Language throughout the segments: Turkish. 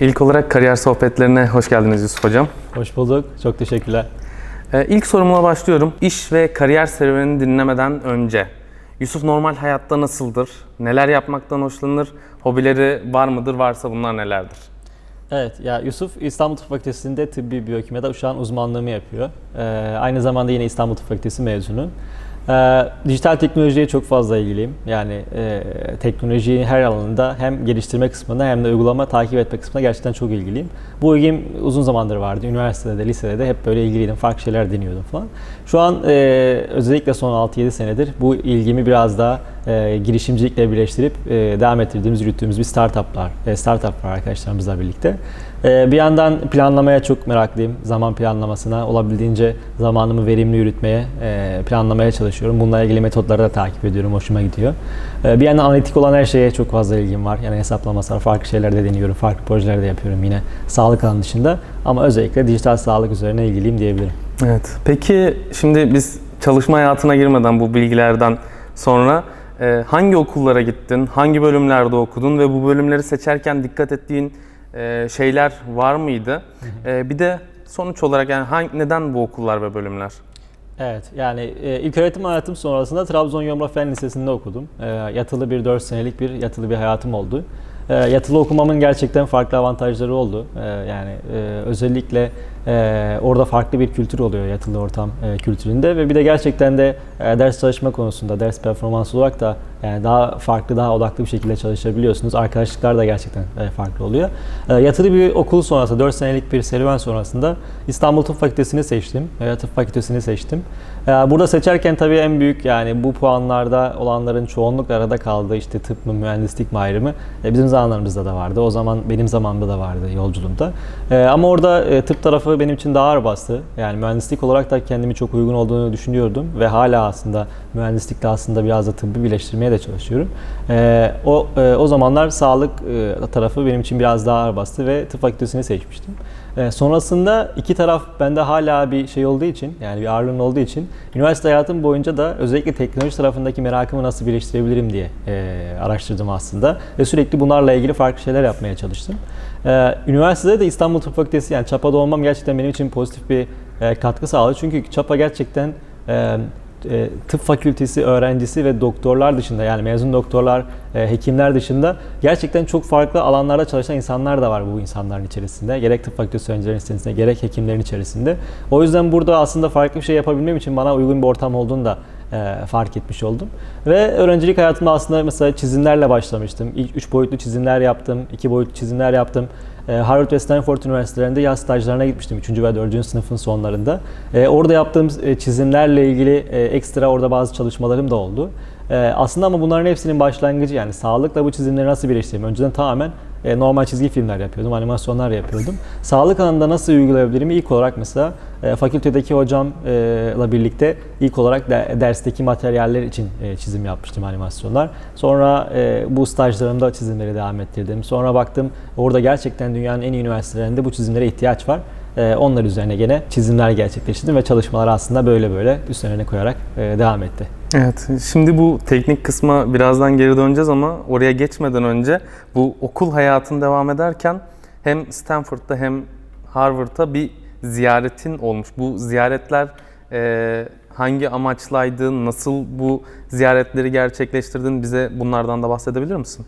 İlk olarak kariyer sohbetlerine hoş geldiniz Yusuf Hocam. Hoş bulduk. Çok teşekkürler. Ee, ilk sorumla başlıyorum. İş ve kariyer serüvenini dinlemeden önce Yusuf normal hayatta nasıldır? Neler yapmaktan hoşlanır? Hobileri var mıdır? Varsa bunlar nelerdir? Evet, ya Yusuf İstanbul Tıp Fakültesi'nde tıbbi biyokimyada şu an uzmanlığımı yapıyor. Ee, aynı zamanda yine İstanbul Tıp Fakültesi mezunu. Ee, dijital teknolojiye çok fazla ilgiliyim. Yani e, teknolojiyi her alanında hem geliştirme kısmında hem de uygulama takip etme kısmında gerçekten çok ilgiliyim. Bu ilgim uzun zamandır vardı. Üniversitede de, lisede de hep böyle ilgiliydim. Farklı şeyler deniyordum falan. Şu an e, özellikle son 6-7 senedir bu ilgimi biraz daha e, girişimcilikle birleştirip e, devam ettirdiğimiz, yürüttüğümüz bir startuplar, e, startup var arkadaşlarımızla birlikte. E, bir yandan planlamaya çok meraklıyım. Zaman planlamasına, olabildiğince zamanımı verimli yürütmeye, e, planlamaya çalışıyorum. Bununla ilgili metotları da takip ediyorum, hoşuma gidiyor. E, bir yandan analitik olan her şeye çok fazla ilgim var. Yani hesaplamasına farklı şeyler de deniyorum, farklı projeler de yapıyorum yine sağlık alanı dışında. Ama özellikle dijital sağlık üzerine ilgiliyim diyebilirim. Evet. Peki şimdi biz çalışma hayatına girmeden bu bilgilerden sonra e, hangi okullara gittin? Hangi bölümlerde okudun ve bu bölümleri seçerken dikkat ettiğin e, şeyler var mıydı? E, bir de sonuç olarak yani hangi, neden bu okullar ve bölümler? Evet, yani e, ilk öğretim hayatım sonrasında Trabzon Yomra Fen Lisesi'nde okudum. E, yatılı bir 4 senelik bir yatılı bir hayatım oldu. E, yatılı okumamın gerçekten farklı avantajları oldu. E, yani e, özellikle e, orada farklı bir kültür oluyor yatılı ortam e, kültüründe ve bir de gerçekten de e, ders çalışma konusunda, ders performansı olarak da yani daha farklı, daha odaklı bir şekilde çalışabiliyorsunuz. Arkadaşlıklar da gerçekten e, farklı oluyor. E, yatılı bir okul sonrası, 4 senelik bir serüven sonrasında İstanbul Tıp Fakültesini seçtim. E, tıp Fakültesini seçtim. E, burada seçerken tabii en büyük yani bu puanlarda olanların çoğunlukla arada kaldığı işte tıp mı, mühendislik mi ayrımı e, bizim zamanlarımızda da vardı. O zaman benim zamanımda da vardı yolculuğumda. E, ama orada e, tıp tarafı benim için daha ağır bastı. Yani mühendislik olarak da kendimi çok uygun olduğunu düşünüyordum ve hala aslında mühendislikle aslında biraz da tıbbı birleştirmeye de çalışıyorum. Ee, o e, o zamanlar sağlık e, tarafı benim için biraz daha ağır bastı ve tıp fakültesini seçmiştim. E, sonrasında iki taraf bende hala bir şey olduğu için yani bir ağırlığın olduğu için üniversite hayatım boyunca da özellikle teknoloji tarafındaki merakımı nasıl birleştirebilirim diye e, araştırdım aslında ve sürekli bunlarla ilgili farklı şeyler yapmaya çalıştım. E, üniversitede de İstanbul Tıp Fakültesi yani Çapa'da olmam gerçekten benim için pozitif bir e, katkı sağladı çünkü Çapa gerçekten e, e, tıp fakültesi öğrencisi ve doktorlar dışında yani mezun doktorlar, hekimler dışında gerçekten çok farklı alanlarda çalışan insanlar da var bu insanların içerisinde. Gerek tıp fakültesi öğrencilerin içerisinde, gerek hekimlerin içerisinde. O yüzden burada aslında farklı bir şey yapabilmem için bana uygun bir ortam olduğunu da e, fark etmiş oldum. Ve öğrencilik hayatımda aslında mesela çizimlerle başlamıştım. İlk 3 boyutlu çizimler yaptım, 2 boyutlu çizimler yaptım. E, Harvard ve Stanford üniversitelerinde yaz stajlarına gitmiştim 3. ve 4. sınıfın sonlarında. E, orada yaptığım e, çizimlerle ilgili e, ekstra orada bazı çalışmalarım da oldu. E, aslında ama bunların hepsinin başlangıcı yani sağlıkla bu çizimleri nasıl birleştireyim? Önceden tamamen e, normal çizgi filmler yapıyordum, animasyonlar yapıyordum. Sağlık alanında nasıl uygulayabilirim? İlk olarak mesela e, fakültedeki hocamla birlikte ilk olarak de, dersteki materyaller için e, çizim yapmıştım animasyonlar. Sonra bu stajlarımda çizimleri devam ettirdim. Sonra baktım orada gerçekten dünyanın en iyi üniversitelerinde bu çizimlere ihtiyaç var. E, onlar üzerine gene çizimler gerçekleştirdim ve çalışmalar aslında böyle böyle üstlerine koyarak e, devam etti. Evet, şimdi bu teknik kısma birazdan geri döneceğiz ama oraya geçmeden önce bu okul hayatın devam ederken hem Stanford'da hem Harvard'da bir ziyaretin olmuş. Bu ziyaretler e, hangi amaçlaydı, nasıl bu ziyaretleri gerçekleştirdin bize bunlardan da bahsedebilir misin?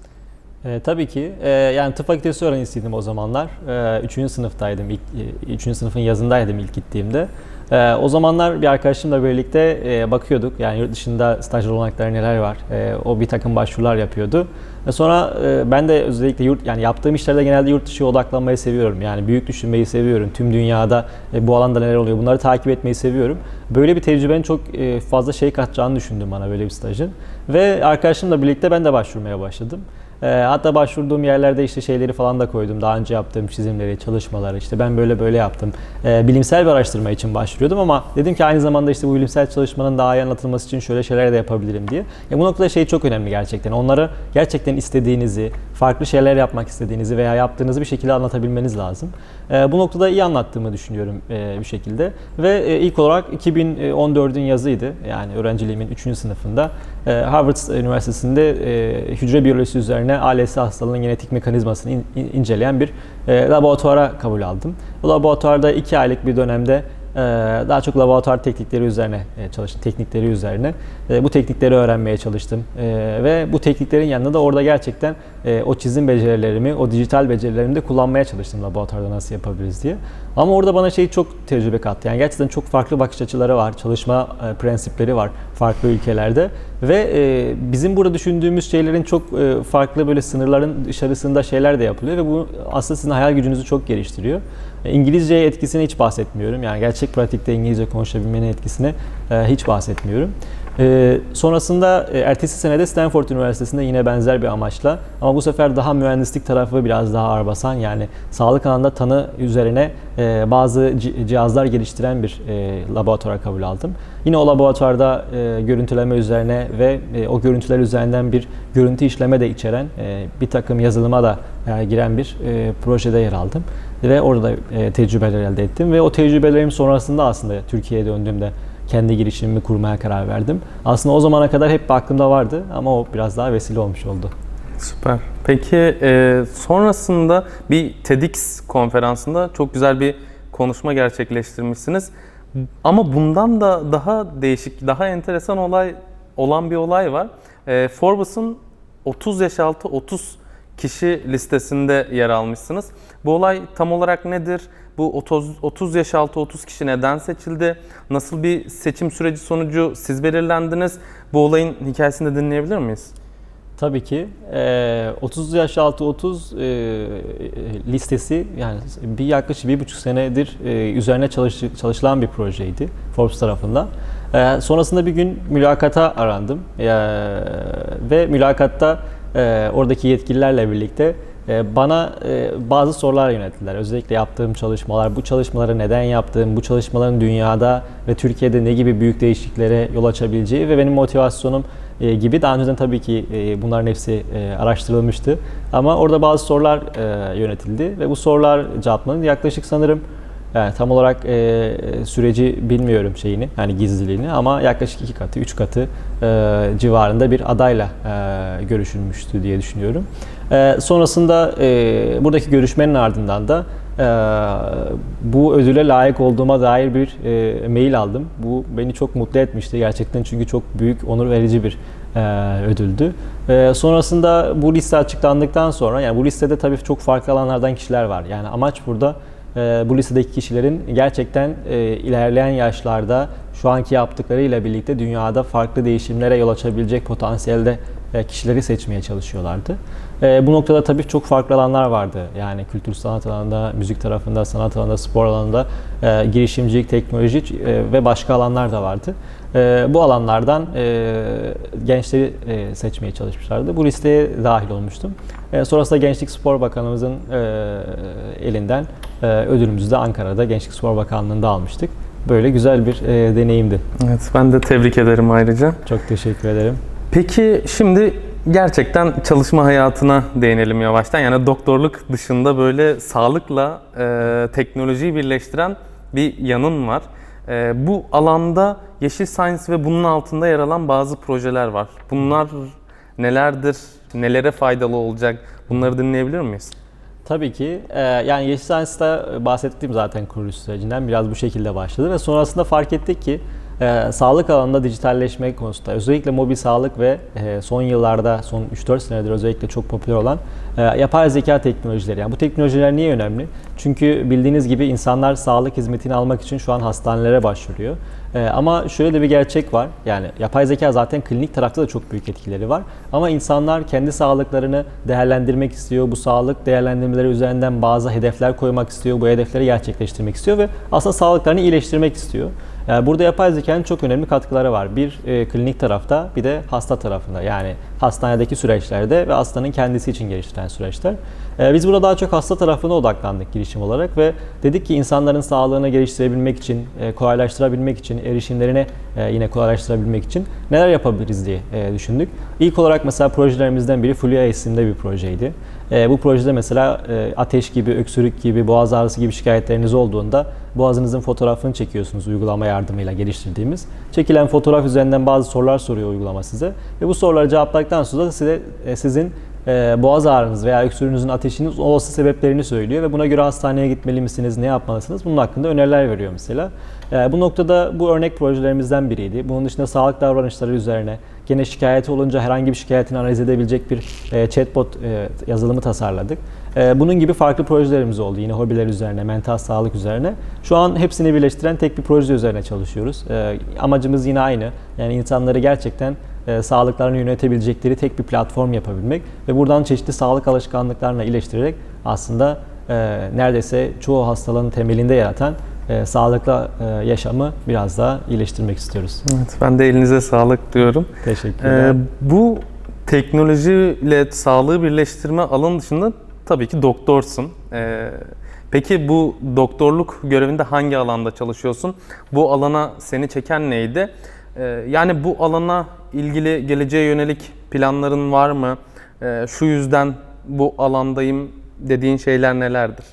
E, tabii ki. E, yani tıp fakültesi öğrencisiydim o zamanlar. E, üçüncü sınıftaydım. İlk, e, üçüncü sınıfın yazındaydım ilk gittiğimde. E, o zamanlar bir arkadaşımla birlikte e, bakıyorduk. Yani yurt dışında staj olanakları neler var. E, o bir takım başvurular yapıyordu. E, sonra e, ben de özellikle yurt yani yaptığım işlerde genelde yurt dışı odaklanmayı seviyorum. Yani büyük düşünmeyi seviyorum. Tüm dünyada e, bu alanda neler oluyor bunları takip etmeyi seviyorum. Böyle bir tecrübenin çok e, fazla şey katacağını düşündüm bana böyle bir stajın. Ve arkadaşımla birlikte ben de başvurmaya başladım. E, hatta başvurduğum yerlerde işte şeyleri falan da koydum. Daha önce yaptığım çizimleri, çalışmaları işte ben böyle böyle yaptım. E, bilimsel bir araştırma için başvuruyordum ama dedim ki aynı zamanda işte bu bilimsel çalışmanın daha iyi anlatılması için şöyle şeyler de yapabilirim diye. Ya bu noktada şey çok önemli gerçekten. Onları gerçekten istediğinizi, farklı şeyler yapmak istediğinizi veya yaptığınızı bir şekilde anlatabilmeniz lazım. E, bu noktada iyi anlattığımı düşünüyorum e, bir şekilde. Ve e, ilk olarak 2014'ün yazıydı. Yani öğrenciliğimin 3. sınıfında e, Harvard Üniversitesi'nde e, hücre biyolojisi üzerine yine ALS hastalığının genetik mekanizmasını in- in- inceleyen bir e, laboratuvara kabul aldım. Bu laboratuvarda iki aylık bir dönemde daha çok laboratuvar teknikleri üzerine e, çalıştım, teknikleri üzerine. E, bu teknikleri öğrenmeye çalıştım E, ve bu tekniklerin yanında da orada gerçekten e, o çizim becerilerimi, o dijital becerilerimi de kullanmaya çalıştım laboratuvarda nasıl yapabiliriz diye. Ama orada bana şey çok tecrübe kattı. Yani gerçekten çok farklı bakış açıları var, çalışma prensipleri var farklı ülkelerde ve bizim burada düşündüğümüz şeylerin çok farklı böyle sınırların dışarısında şeyler de yapılıyor ve bu aslında sizin hayal gücünüzü çok geliştiriyor. E, İngilizce etkisine hiç bahsetmiyorum. Yani gerçek pratikte İngilizce konuşabilmenin etkisine e, hiç bahsetmiyorum. E, sonrasında e, ertesi senede Stanford Üniversitesi'nde yine benzer bir amaçla ama bu sefer daha mühendislik tarafı biraz daha ağır basan yani sağlık alanında tanı üzerine e, bazı ci- cihazlar geliştiren bir e, laboratuvara kabul aldım. Yine o laboratuvarda e, görüntüleme üzerine ve e, o görüntüler üzerinden bir görüntü işleme de içeren e, bir takım yazılıma da e, giren bir e, projede yer aldım ve orada e, tecrübeler elde ettim ve o tecrübelerim sonrasında aslında Türkiye'ye döndüğümde kendi girişimimi kurmaya karar verdim. Aslında o zamana kadar hep aklımda vardı ama o biraz daha vesile olmuş oldu. Süper. Peki e, sonrasında bir TEDx konferansında çok güzel bir konuşma gerçekleştirmişsiniz. Ama bundan da daha değişik, daha enteresan olay olan bir olay var. E, Forbes'un 30 yaş altı 30 kişi listesinde yer almışsınız. Bu olay tam olarak nedir? Bu 30, 30 yaş altı 30 kişi neden seçildi? Nasıl bir seçim süreci sonucu siz belirlendiniz? Bu olayın hikayesini de dinleyebilir miyiz? Tabii ki. Ee, 30 yaş altı 30 e, listesi yani bir yaklaşık bir buçuk senedir e, üzerine çalış, çalışılan bir projeydi Forbes tarafından. Ee, sonrasında bir gün mülakata arandım Ee, ve mülakatta e, oradaki yetkililerle birlikte e, bana e, bazı sorular yönelttiler. Özellikle yaptığım çalışmalar, bu çalışmaları neden yaptığım, bu çalışmaların dünyada ve Türkiye'de ne gibi büyük değişikliklere yol açabileceği ve benim motivasyonum e, gibi daha önceden tabii ki e, bunların hepsi araştırılmıştı. Ama orada bazı sorular yönetildi ve bu sorular cevaplanan yaklaşık sanırım yani tam olarak e, süreci bilmiyorum şeyini yani gizliliğini ama yaklaşık iki katı, üç katı e, civarında bir adayla e, görüşülmüştü diye düşünüyorum. E, sonrasında e, buradaki görüşmenin ardından da e, bu ödüle layık olduğuma dair bir e, mail aldım. Bu beni çok mutlu etmişti gerçekten çünkü çok büyük, onur verici bir e, ödüldü. E, sonrasında bu liste açıklandıktan sonra yani bu listede tabii çok farklı alanlardan kişiler var. Yani amaç burada bu listedeki kişilerin gerçekten e, ilerleyen yaşlarda şu anki yaptıklarıyla birlikte dünyada farklı değişimlere yol açabilecek potansiyelde e, kişileri seçmeye çalışıyorlardı. E, bu noktada tabii çok farklı alanlar vardı. Yani kültür sanat alanında, müzik tarafında, sanat alanında, spor alanında, girişimcilik, teknoloji ve başka alanlar da vardı. E, bu alanlardan e, gençleri e, seçmeye çalışmışlardı. Bu listeye dahil olmuştum. E, sonrasında Gençlik Spor Bakanımızın e, elinden e, ödülümüzü de Ankara'da Gençlik Spor Bakanlığı'nda almıştık. Böyle güzel bir e, deneyimdi. Evet, ben de tebrik ederim ayrıca. Çok teşekkür ederim. Peki şimdi gerçekten çalışma hayatına değinelim yavaştan. Yani doktorluk dışında böyle sağlıkla e, teknolojiyi birleştiren bir yanın var. E, bu alanda Yeşil Science ve bunun altında yer alan bazı projeler var. Bunlar nelerdir? Nelere faydalı olacak? Bunları dinleyebilir miyiz? Tabii ki. Ee, yani Yeşil Science'da bahsettiğim zaten kuruluş sürecinden biraz bu şekilde başladı ve sonrasında fark ettik ki e, sağlık alanında dijitalleşme konusunda özellikle mobil sağlık ve e, son yıllarda son 3-4 senedir özellikle çok popüler olan e, yapay zeka teknolojileri. Yani bu teknolojiler niye önemli? Çünkü bildiğiniz gibi insanlar sağlık hizmetini almak için şu an hastanelere başvuruyor. E, ama şöyle de bir gerçek var. Yani yapay zeka zaten klinik tarafta da çok büyük etkileri var. Ama insanlar kendi sağlıklarını değerlendirmek istiyor. Bu sağlık değerlendirmeleri üzerinden bazı hedefler koymak istiyor. Bu hedefleri gerçekleştirmek istiyor ve aslında sağlıklarını iyileştirmek istiyor. Yani burada yapay zekanın çok önemli katkıları var. Bir e, klinik tarafta bir de hasta tarafında. Yani hastanedeki süreçlerde ve hastanın kendisi için geliştirilen süreçler. E, biz burada daha çok hasta tarafına odaklandık girişim olarak ve dedik ki insanların sağlığını geliştirebilmek için, e, kolaylaştırabilmek için, erişimlerini e, yine kolaylaştırabilmek için neler yapabiliriz diye e, düşündük. İlk olarak mesela projelerimizden biri Fulya isimli bir projeydi. E, bu projede mesela e, ateş gibi, öksürük gibi, boğaz ağrısı gibi şikayetleriniz olduğunda boğazınızın fotoğrafını çekiyorsunuz uygulama yardımıyla geliştirdiğimiz. Çekilen fotoğraf üzerinden bazı sorular soruyor uygulama size ve bu soruları cevapladıktan sonra size e, sizin e, boğaz ağrınız veya öksürüğünüzün ateşiniz olası sebeplerini söylüyor ve buna göre hastaneye gitmeli misiniz, ne yapmalısınız? Bunun hakkında öneriler veriyor mesela. E, bu noktada bu örnek projelerimizden biriydi. Bunun dışında sağlık davranışları üzerine gene şikayeti olunca herhangi bir şikayetini analiz edebilecek bir e, chatbot e, yazılımı tasarladık. E, bunun gibi farklı projelerimiz oldu. Yine hobiler üzerine, mental sağlık üzerine. Şu an hepsini birleştiren tek bir proje üzerine çalışıyoruz. Amacımız yine aynı. Yani insanları gerçekten sağlıklarını yönetebilecekleri tek bir platform yapabilmek ve buradan çeşitli sağlık alışkanlıklarına iyileştirerek aslında neredeyse çoğu hastalığın temelinde yaratan e, sağlıklı e, yaşamı biraz daha iyileştirmek istiyoruz. Evet, ben de elinize sağlık diyorum. Teşekkürler. Ee, bu teknolojiyle sağlığı birleştirme alanı dışında tabii ki doktorsun. Ee, peki bu doktorluk görevinde hangi alanda çalışıyorsun? Bu alana seni çeken neydi? Ee, yani bu alana ilgili geleceğe yönelik planların var mı? Ee, şu yüzden bu alandayım dediğin şeyler nelerdir?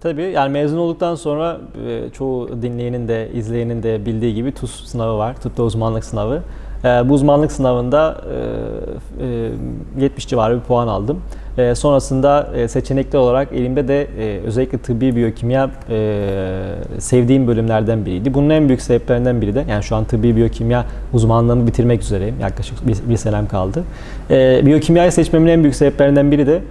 Tabii yani mezun olduktan sonra e, çoğu dinleyenin de izleyenin de bildiği gibi TUS sınavı var. Tıpta uzmanlık sınavı. E, bu uzmanlık sınavında e, e, 70 civarı bir puan aldım. Sonrasında seçenekli olarak elimde de özellikle tıbbi biyokimya sevdiğim bölümlerden biriydi. Bunun en büyük sebeplerinden biri de yani şu an tıbbi biyokimya uzmanlığımı bitirmek üzereyim. Yaklaşık bir, senem kaldı. Biyokimyayı seçmemin en büyük sebeplerinden biri de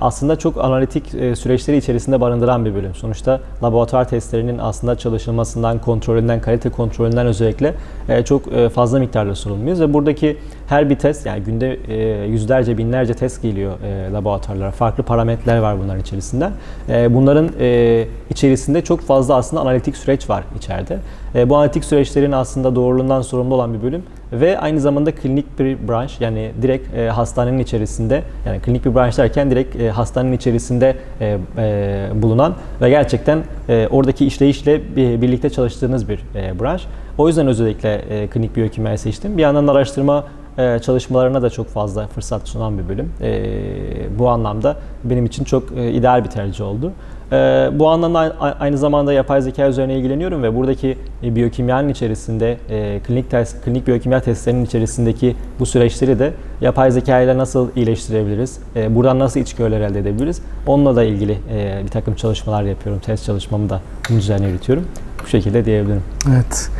aslında çok analitik e, süreçleri içerisinde barındıran bir bölüm. Sonuçta laboratuvar testlerinin aslında çalışılmasından, kontrolünden, kalite kontrolünden özellikle e, çok e, fazla miktarda sorumluyuz ve buradaki her bir test yani günde e, yüzlerce binlerce test geliyor e, laboratuvarlara. Farklı parametreler var bunların içerisinde. E, bunların e, içerisinde çok fazla aslında analitik süreç var içeride. E, bu analitik süreçlerin aslında doğruluğundan sorumlu olan bir bölüm ve aynı zamanda klinik bir branş yani direkt e, hastanenin içerisinde yani klinik bir branş derken direkt e, hastanenin içerisinde e, e, bulunan ve gerçekten e, oradaki işleyişle bir, birlikte çalıştığınız bir e, branş. O yüzden özellikle e, klinik biyokimyayı seçtim. Bir yandan araştırma e, çalışmalarına da çok fazla fırsat sunan bir bölüm. E, bu anlamda benim için çok e, ideal bir tercih oldu. E, bu anlamda aynı zamanda yapay zeka üzerine ilgileniyorum ve buradaki e, biyokimyanın içerisinde e, klinik test, klinik biyokimya testlerinin içerisindeki bu süreçleri de yapay zeka ile nasıl iyileştirebiliriz? E, buradan nasıl içgörüler elde edebiliriz? Onunla da ilgili bir takım çalışmalar yapıyorum. Test çalışmamı da bunun üzerine yürütüyorum. Bu şekilde diyebilirim. Evet.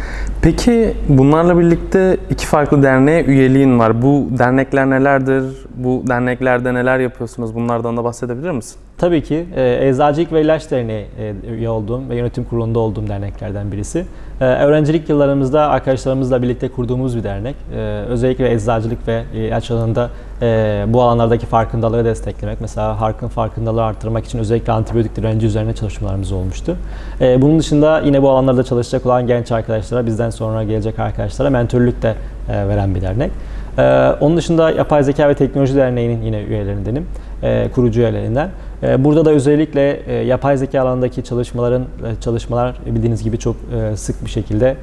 Peki bunlarla birlikte iki farklı derneğe üyeliğin var. Bu dernekler nelerdir? Bu derneklerde neler yapıyorsunuz? Bunlardan da bahsedebilir misin? Tabii ki e, Eczacılık ve İlaç Derneği e, üye olduğum ve yönetim kurulunda olduğum derneklerden birisi. E, öğrencilik yıllarımızda arkadaşlarımızla birlikte kurduğumuz bir dernek. E, özellikle eczacılık ve ilaç alanında e, bu alanlardaki farkındalığı desteklemek. Mesela harkın farkındalığı arttırmak için özellikle antibiyotik direnci üzerine çalışmalarımız olmuştu. E, bunun dışında yine bu alanlarda çalışacak olan genç arkadaşlara, bizden sonra gelecek arkadaşlara mentörlük de e, veren bir dernek. Ee, onun dışında Yapay Zeka ve Teknoloji Derneği'nin yine üyelerindenim, e, kurucu üyelerinden. E, burada da özellikle e, yapay zeka alanındaki çalışmaların e, çalışmalar bildiğiniz gibi çok e, sık bir şekilde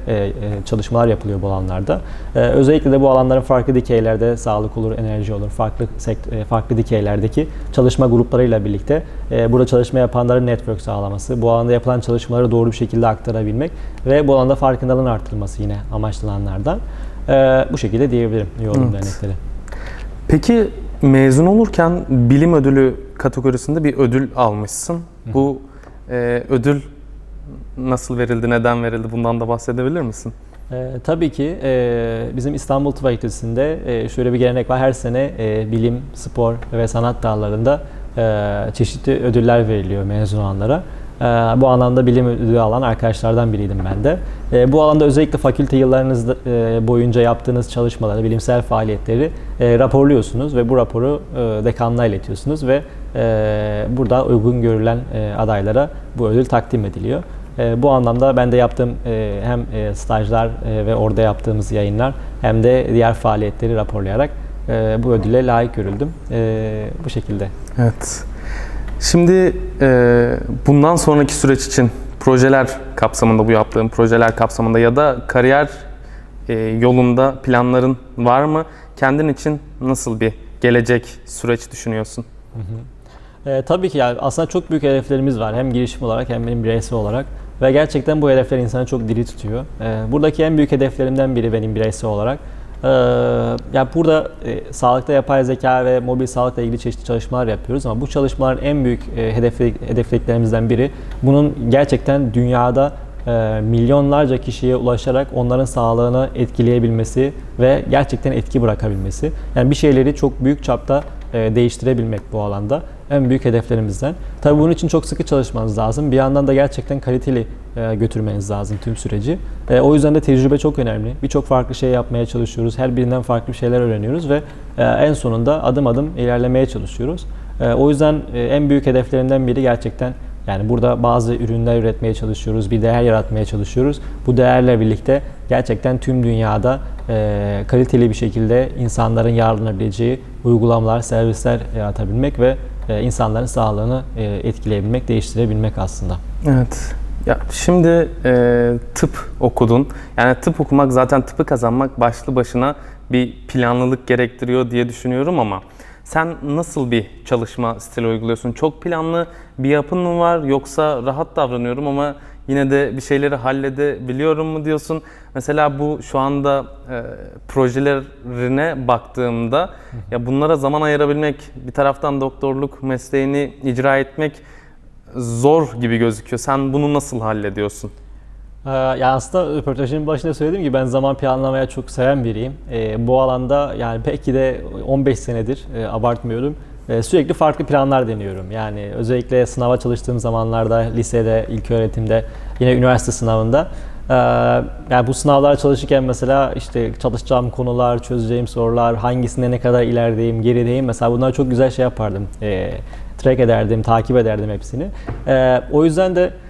çalışmalar yapılıyor bu alanlarda. E, özellikle de bu alanların farklı dikeylerde sağlık olur, enerji olur, farklı farklı dikeylerdeki çalışma gruplarıyla birlikte burada çalışma yapanların network sağlaması, bu alanda yapılan çalışmaları doğru bir şekilde aktarabilmek ve bu alanda farkındalığın artırılması yine amaçlananlardan. Ee, bu şekilde diyebilirim olduğum Evet. dernekleri. Peki mezun olurken bilim ödülü kategorisinde bir ödül almışsın. Bu e, ödül nasıl verildi, neden verildi bundan da bahsedebilir misin? Ee, tabii ki e, bizim İstanbul Tıp Fakültesi'nde e, şöyle bir gelenek var. Her sene e, bilim, spor ve sanat dallarında e, çeşitli ödüller veriliyor mezun olanlara. E, bu anlamda bilim ödülü alan arkadaşlardan biriydim ben de. E, bu alanda özellikle fakülte yıllarınız e, boyunca yaptığınız çalışmaları, bilimsel faaliyetleri e, raporluyorsunuz ve bu raporu e, dekanlığa iletiyorsunuz ve burada uygun görülen adaylara bu ödül takdim ediliyor. Bu anlamda ben de yaptığım hem stajlar ve orada yaptığımız yayınlar hem de diğer faaliyetleri raporlayarak bu ödüle layık görüldüm. Bu şekilde. Evet. Şimdi e, bundan sonraki süreç için projeler kapsamında bu yaptığım projeler kapsamında ya da kariyer e, yolunda planların var mı? Kendin için nasıl bir gelecek süreç düşünüyorsun? E, tabii ki yani aslında çok büyük hedeflerimiz var hem girişim olarak hem benim bireysel olarak ve gerçekten bu hedefler insanı çok diri tutuyor. E, buradaki en büyük hedeflerimden biri benim bireysel olarak Ee, yani burada e, sağlıkta yapay zeka ve mobil sağlıkla ilgili çeşitli çalışmalar yapıyoruz ama bu çalışmaların en büyük e, hedefi, hedeflediklerimizden biri bunun gerçekten dünyada e, milyonlarca kişiye ulaşarak onların sağlığını etkileyebilmesi ve gerçekten etki bırakabilmesi. Yani bir şeyleri çok büyük çapta e, değiştirebilmek bu alanda en büyük hedeflerimizden. Tabii bunun için çok sıkı çalışmanız lazım. Bir yandan da gerçekten kaliteli e, götürmeniz lazım tüm süreci. E, o yüzden de tecrübe çok önemli. Birçok farklı şey yapmaya çalışıyoruz. Her birinden farklı şeyler öğreniyoruz ve e, en sonunda adım adım ilerlemeye çalışıyoruz. O yüzden en büyük hedeflerimden biri gerçekten yani burada bazı ürünler üretmeye çalışıyoruz, bir değer yaratmaya çalışıyoruz. Bu değerle birlikte gerçekten tüm dünyada e, kaliteli bir şekilde insanların yararlanabileceği uygulamalar, servisler yaratabilmek ve e, insanların sağlığını e, etkileyebilmek, değiştirebilmek aslında. Evet. Ya şimdi e, tıp okudun. Yani tıp okumak zaten tıpı kazanmak başlı başına bir planlılık gerektiriyor diye düşünüyorum ama sen nasıl bir çalışma stili uyguluyorsun? Çok planlı bir yapın mı var yoksa rahat davranıyorum ama yine de bir şeyleri halledebiliyorum mu diyorsun? Mesela bu şu anda e, projelerine baktığımda ya bunlara zaman ayırabilmek, bir taraftan doktorluk mesleğini icra etmek zor gibi gözüküyor. Sen bunu nasıl hallediyorsun? Ee, Yani aslında röportajın başında söylediğim gibi ben zaman planlamaya çok seven biriyim. Ee, bu alanda yani belki de 15 senedir e, abartmıyorum. E, sürekli farklı planlar deniyorum. Yani özellikle sınava çalıştığım zamanlarda, lisede, ilk öğretimde, yine üniversite sınavında. e, yani bu sınavlara çalışırken mesela işte çalışacağım konular, çözeceğim sorular, hangisinde ne kadar ilerideyim, gerideyim. Mesela bunlar çok güzel şey yapardım. E, track ederdim, takip ederdim hepsini. E, o yüzden de ee,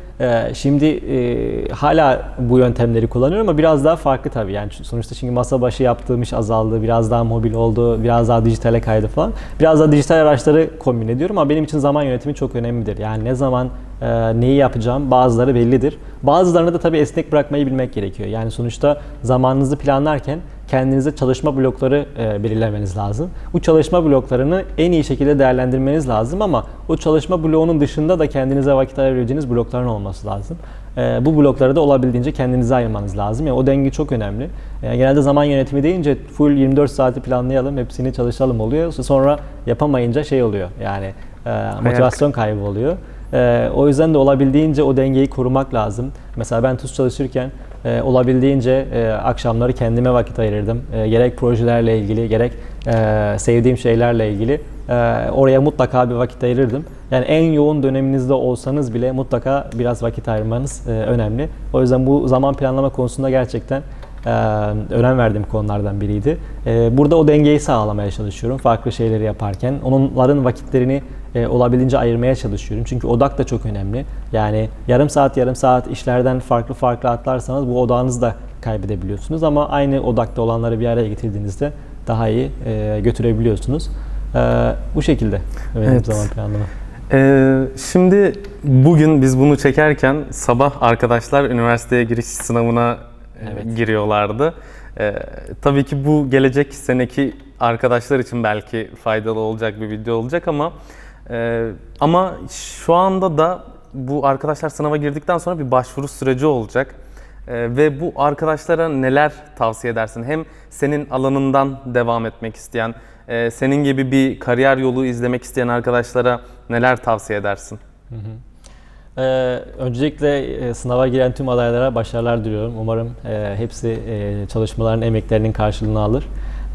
şimdi e, hala bu yöntemleri kullanıyorum ama biraz daha farklı tabii. Yani sonuçta çünkü masa başı yaptığım iş azaldı, biraz daha mobil oldu, biraz daha dijitale kaydı falan. Biraz daha dijital araçları kombin ediyorum ama benim için zaman yönetimi çok önemlidir. Yani ne zaman e, neyi yapacağım bazıları bellidir. Bazılarını da tabii esnek bırakmayı bilmek gerekiyor. Yani sonuçta zamanınızı planlarken kendinize çalışma blokları e, belirlemeniz lazım. Bu çalışma bloklarını en iyi şekilde değerlendirmeniz lazım ama o çalışma bloğunun dışında da kendinize vakit ayırabileceğiniz blokların olması lazım. E, bu blokları da olabildiğince kendinize ayırmanız lazım. Yani o denge çok önemli. E, genelde zaman yönetimi deyince full 24 saati planlayalım, hepsini çalışalım oluyor. Sonra yapamayınca şey oluyor. Yani e, motivasyon kaybı oluyor. E, o yüzden de olabildiğince o dengeyi korumak lazım. Mesela ben TUS çalışırken e, olabildiğince e, akşamları kendime vakit ayırırdım. E, gerek projelerle ilgili, gerek e, sevdiğim şeylerle ilgili e, oraya mutlaka bir vakit ayırırdım. Yani en yoğun döneminizde olsanız bile mutlaka biraz vakit ayırmanız e, önemli. O yüzden bu zaman planlama konusunda gerçekten e, önem verdiğim konulardan biriydi. E, burada o dengeyi sağlamaya çalışıyorum farklı şeyleri yaparken. Onların vakitlerini e, olabildiğince ayırmaya çalışıyorum. Çünkü odak da çok önemli. Yani yarım saat yarım saat işlerden farklı farklı atlarsanız bu odağınızı da kaybedebiliyorsunuz. Ama aynı odakta olanları bir araya getirdiğinizde daha iyi e, götürebiliyorsunuz. E, bu şekilde benim Evet. zaman planlama. Ee, şimdi bugün biz bunu çekerken sabah arkadaşlar üniversiteye giriş sınavına e, Evet. giriyorlardı. Ee, tabii ki bu gelecek seneki arkadaşlar için belki faydalı olacak bir video olacak ama e, ama şu anda da bu arkadaşlar sınava girdikten sonra bir başvuru süreci olacak. Ee, ve bu arkadaşlara neler tavsiye edersin? Hem senin alanından devam etmek isteyen, e, senin gibi bir kariyer yolu izlemek isteyen arkadaşlara neler tavsiye edersin? Ee, öncelikle e, sınava giren tüm adaylara başarılar diliyorum. Umarım e, hepsi e, çalışmaların, emeklerinin karşılığını alır.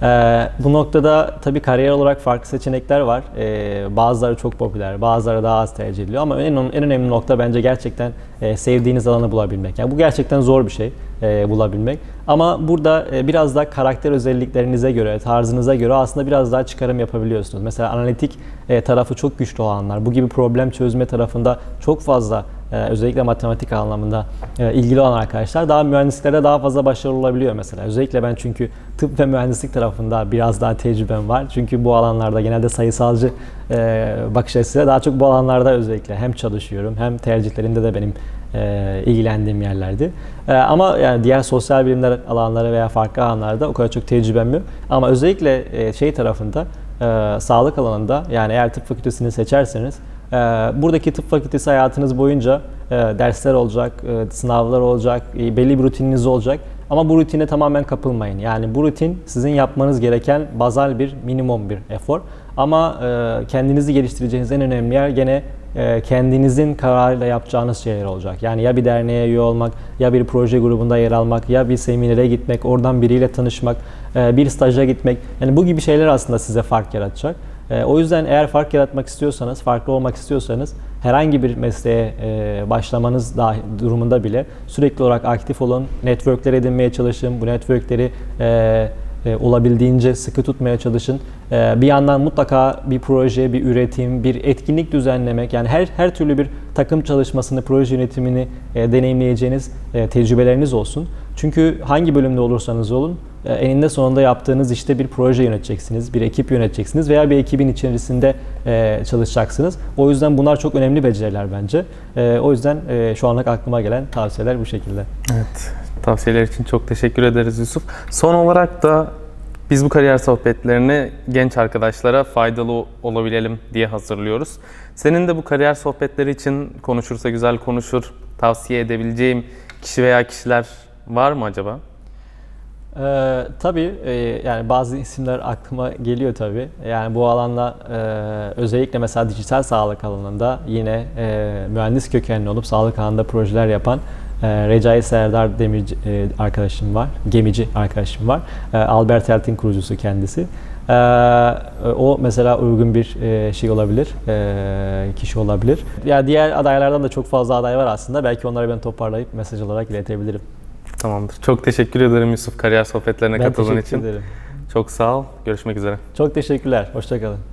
Ee, bu noktada tabii kariyer olarak farklı seçenekler var. Ee, bazıları çok popüler, bazıları daha az tercih ediliyor ama en, en önemli nokta bence gerçekten e, sevdiğiniz alanı bulabilmek. Yani bu gerçekten zor bir şey e, bulabilmek. Ama burada e, biraz daha karakter özelliklerinize göre, tarzınıza göre aslında biraz daha çıkarım yapabiliyorsunuz. Mesela analitik e, tarafı çok güçlü olanlar, bu gibi problem çözme tarafında çok fazla özellikle matematik anlamında e, ilgili olan arkadaşlar daha mühendisliklerde daha fazla başarılı olabiliyor mesela. Özellikle ben çünkü tıp ve mühendislik tarafında biraz daha tecrübem var. Çünkü bu alanlarda genelde sayısalcı e, bakış açısıyla daha çok bu alanlarda özellikle hem çalışıyorum hem tercihlerimde de benim e, ilgilendiğim yerlerdi. Ama yani diğer sosyal bilimler alanları veya farklı alanlarda o kadar çok tecrübem yok. Ama özellikle şey tarafında sağlık alanında yani eğer tıp fakültesini seçerseniz buradaki tıp fakültesi hayatınız boyunca e, dersler olacak, e, sınavlar olacak, e, belli bir rutininiz olacak. Ama bu rutine tamamen kapılmayın. Yani bu rutin sizin yapmanız gereken bazal bir minimum bir efor. Ama kendinizi geliştireceğiniz en önemli yer gene kendinizin kararıyla yapacağınız şeyler olacak. Yani ya bir derneğe üye olmak, ya bir proje grubunda yer almak, ya bir seminere gitmek, oradan biriyle tanışmak, bir staja gitmek. Yani bu gibi şeyler aslında size fark yaratacak. E, O yüzden eğer fark yaratmak istiyorsanız, farklı olmak istiyorsanız herhangi bir mesleğe e, başlamanız dahi, durumunda bile sürekli olarak aktif olun, networkler edinmeye çalışın, bu networkleri e, e, olabildiğince sıkı tutmaya çalışın. E, bir yandan mutlaka bir proje, bir üretim, bir etkinlik düzenlemek yani her her türlü bir takım çalışmasını, proje yönetimini e, deneyimleyeceğiniz tecrübeleriniz olsun. Çünkü hangi bölümde olursanız olun eninde sonunda yaptığınız işte bir proje yöneteceksiniz, bir ekip yöneteceksiniz veya bir ekibin içerisinde çalışacaksınız. O yüzden bunlar çok önemli beceriler bence. O yüzden şu anlık aklıma gelen tavsiyeler bu şekilde. Evet. Tavsiyeler için çok teşekkür ederiz Yusuf. Son olarak da biz bu kariyer sohbetlerini genç arkadaşlara faydalı olabilelim diye hazırlıyoruz. Senin de bu kariyer sohbetleri için konuşursa güzel konuşur, tavsiye edebileceğim kişi veya kişiler var mı acaba? Ee, tabii e, yani bazı isimler aklıma geliyor tabii. Yani bu alanda e, özellikle mesela dijital sağlık alanında yine e, mühendis kökenli olup sağlık alanında projeler yapan e, Recai Serdar Demirci e, arkadaşım var, gemici arkadaşım var. E, Albert Health'in kurucusu kendisi. E, o mesela uygun bir e, şey olabilir, e, kişi olabilir. Ya diğer adaylardan da çok fazla aday var aslında. Belki onları ben toparlayıp mesaj olarak iletebilirim. Tamamdır. Çok teşekkür ederim Yusuf kariyer sohbetlerine Ben katıldığın teşekkür için. ederim. Çok sağ ol. Görüşmek üzere. Çok teşekkürler. Hoşçakalın.